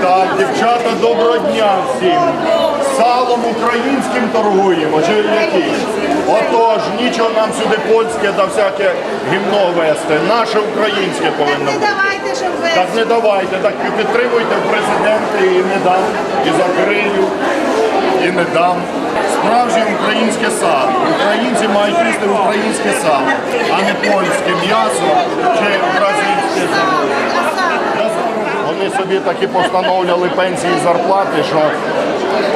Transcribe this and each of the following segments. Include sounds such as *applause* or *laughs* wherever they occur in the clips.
Так, дівчата, доброго дня всім. Салом українським торгуємо, чи яким? Отож, нічого нам сюди польське да всяке гімно вести. Наше українське повинно Не бути. давайте, щоб ви. Так не давайте, так і підтримуйте президента і не дам, і закрию, і не дам. Справжнє українське сало. Українці мають їсти українське сало, а не польське м'ясо чи бразильське сало. Вони собі таки постановляли пенсії і зарплати, що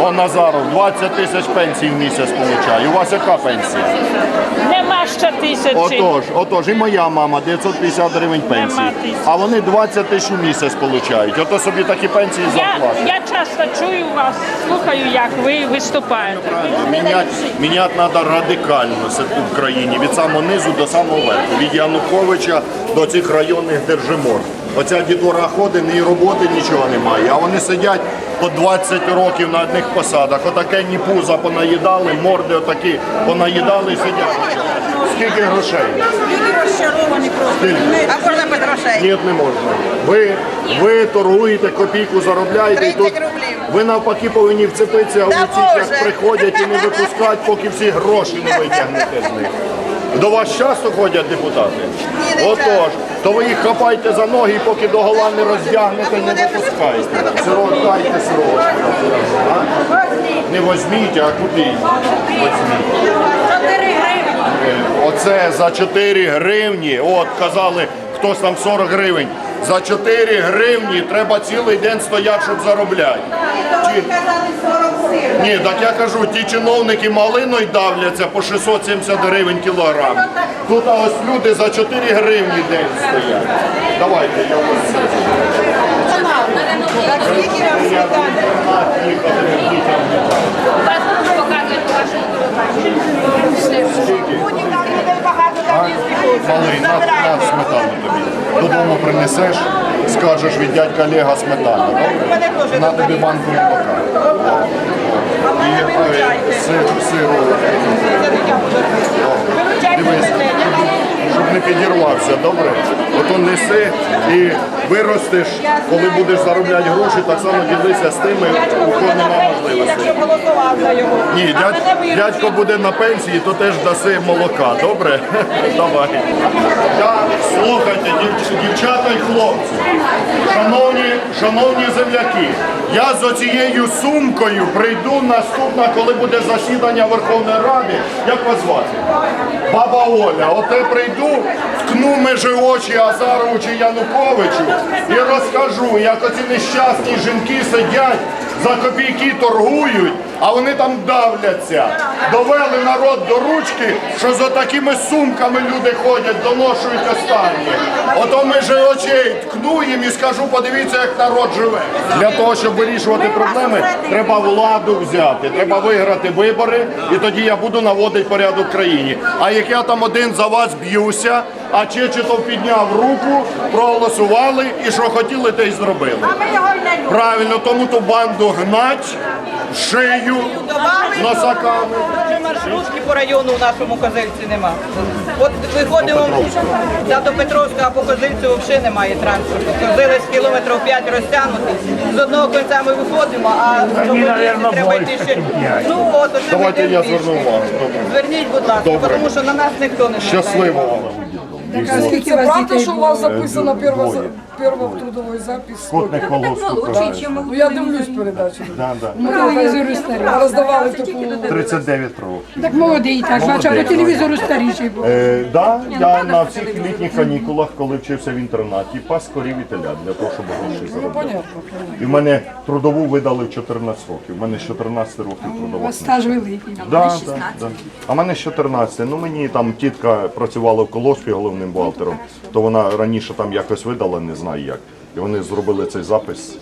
о Назаров 20 тисяч пенсій в місяць получає. У вас яка пенсія? Нема ще тисячі. Отож, отож, і моя мама 950 гривень пенсії. Нема тисячі. А вони 20 тисяч у місяць получають. Ото собі такі пенсії Я, зарплати. я часто чую вас, слухаю, як ви виступаєте. Міняти треба радикально в країні від самого низу до самого верху. Від Януковича до цих районних держимор. Оця дідура ходить, ні роботи, нічого немає. А вони сидять по 20 років на одних посадах. Отаке ні пуза понаїдали, морди отакі понаїдали і сидять. Скільки грошей? Люди розчаровані просто. А можна без грошей? Ні, не можна. Ви, ви торгуєте, копійку заробляєте. і 30 тут рублів. ви навпаки повинні вцепитися у Да цих, Боже. приходять і не випускають, поки всі гроші не витягнете з них. До вас часто ходять депутати? Отож, то ви їх хапайте за ноги і поки до гола не роздягнете, не випускайте. Сирот, дайте сирот. Не возьміть, а купіть. Возьміть. гривні. Оце за 4 гривні, от казали, хтось там 40 гривень. За 4 гривні треба цілий день стояти, щоб заробляти. Чи- Ні, так я кажу, ті чиновники малиною давляться по 670 гривень кілограм. Тут ось люди за 4 гривні день стоять. Давайте я ось це. Малий, на, на сметану тобі. Додому принесеш, скажеш від дядька Олега сметана. На тобі банку молока. І е, сиру. Дивись, не підірвався, добре? Ото неси і виростеш, коли будеш заробляти гроші, так само ділися з тими, у кого немає можливості. Якщо голосував за його. Ні, дядь, дядько буде на пенсії, то теж даси молока, добре? *laughs* Давай. Я, слухайте, дів- дівчата і хлопці, шановні, шановні земляки, я з оцією сумкою прийду наступна, коли буде засідання Верховної Ради. Як вас звати? Баба Оля, оте прийду, ткну межи очі Азарову чи Януковичу і розкажу, як оці нещасні жінки сидять, за копійки торгують, а вони там давляться. Довели народ до ручки, що за такими сумками люди ходять, доношують останні. Ото межи очей ткну їм і скажу, подивіться, як народ живе. Для того, щоб вирішувати проблеми, треба владу взяти, треба виграти вибори, і тоді я буду наводити порядок в країні. А як я там один за вас б'юся, а Чечетов підняв руку, проголосували і що хотіли, те й зробили. Ми. Правильно, тому ту банду гнать, шию, носаками. Маршрутки по району у нашому козильці нема. От виходимо да, до Петровська, а по козильцю взагалі немає транспорту. Козилець кілометрів 5 розтягнутий. З одного кінця ми виходимо, а з другого кінця треба йти ще. Ну от, оце ми Давайте йдемо я зверну увагу. Добре. Зверніть, будь ласка, Добре. тому що на нас ніхто не звертає. Щасливо вам. Це правда, що у вас записано перша, перша в трудовій запис? Котник волоску. Ну я дивлюсь передачу. Да, да. Ми телевізору старі. Роздавали таку 39 років. Так молодий, так, значить, по телевізору старіший був. Е, да, я на всіх літніх канікулах, коли вчився в інтернаті, пас корів і теля для того, щоб гроші заробляти. понятно. І в мене трудову видали в 14 років. У мене з 14 років У трудова. вас стаж великий. Да, да, да. А в мене з 14. Ну мені там тітка працювала в колоспі головним бухгалтером, то вона раніше там якось видала, не знаю як. І вони зробили цей запис.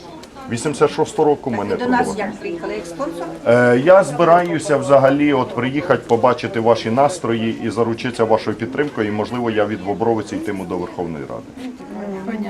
86 року мене До нас як приїхали, як спонсор? Е, Я збираюся взагалі от приїхати, побачити ваші настрої і заручитися вашою підтримкою. І можливо, я від Бобровиці йтиму до Верховної Ради.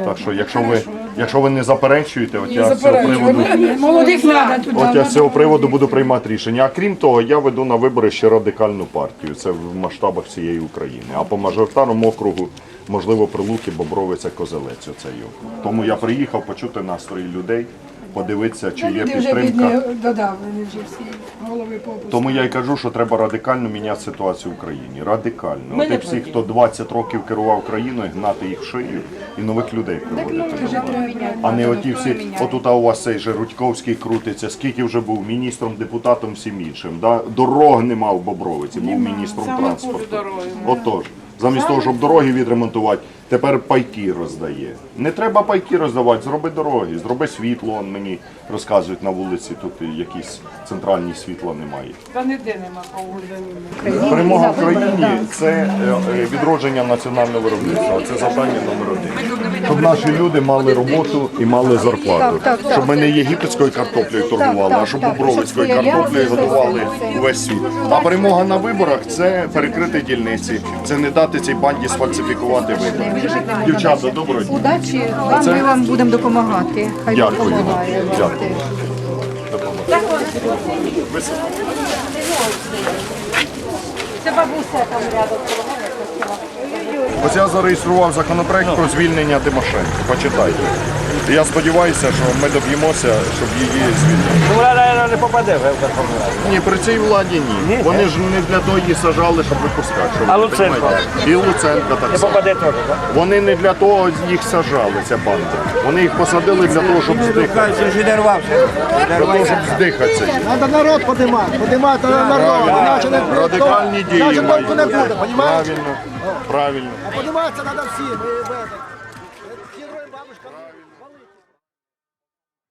Так що, якщо ви, якщо ви не заперечуєте, от я з цього приводу. Молодих треба туди. От я з цього приводу буду приймати рішення. А крім того, я веду на вибори ще радикальну партію. Це в масштабах всієї України. А по мажоритарному округу, можливо, Прилуки, Бобровиця, Козелець. Оцей округ. Тому я приїхав почути настрої людей, подивитися, чи є Люди вже підтримка. бідні додав, вони вже всі голови попусти. Тому я й кажу, що треба радикально міняти ситуацію в Україні. Радикально. От і всі, хто 20 років керував країною, гнати їх в шию і нових людей приводити. А не оті всі, отут у вас цей же Рудьковський крутиться, скільки вже був міністром, депутатом, всім іншим. Да? Дорог нема в Бобровиці, був міністром транспорту. Отож, замість того, щоб дороги відремонтувати, тепер пайки роздає. Не треба пайки роздавати, зроби дороги, зроби світло. Он мені розказують на вулиці, тут якісь центральні світла немає. Та ніде нема поводу. Перемога в країні це е, е, відродження національного виробництва. Це завдання номер один. Щоб наші люди мали роботу і мали зарплату. Щоб ми не єгипетською картоплею торгували, а щоб бобровицькою картоплею годували увесь світ. А перемога на виборах це перекрити дільниці, це не дати цій банді сфальсифікувати вибори. Дівчата, доброго дня. Удачі вам, ми вам будемо допомагати. Хай Дякую. допомагає. Дякую. рядом. Ось я зареєстрував законопроект про звільнення Тимошенко. Почитайте. І Я сподіваюся, що ми доб'ємося, щоб її звільнили. Вона, мабуть, не попаде в Верховну Раду. Ні, при цій владі ні. Вони ж не для того її сажали, щоб випускати. Щоб А ви Луценко? І Луценко так Не само. попаде теж, так? Вони не для того їх сажали, ця банда. Вони їх посадили для того, щоб здихати. Він ж відірвався. Для того, щоб здихатися. Надо народ поднимать, поднимать надо народ, иначе не Радикальні дії. Иначе мають толку не буде, понимаешь? Правильно, правильно. Подниматься надо всем. и в этом. Героям бабушка.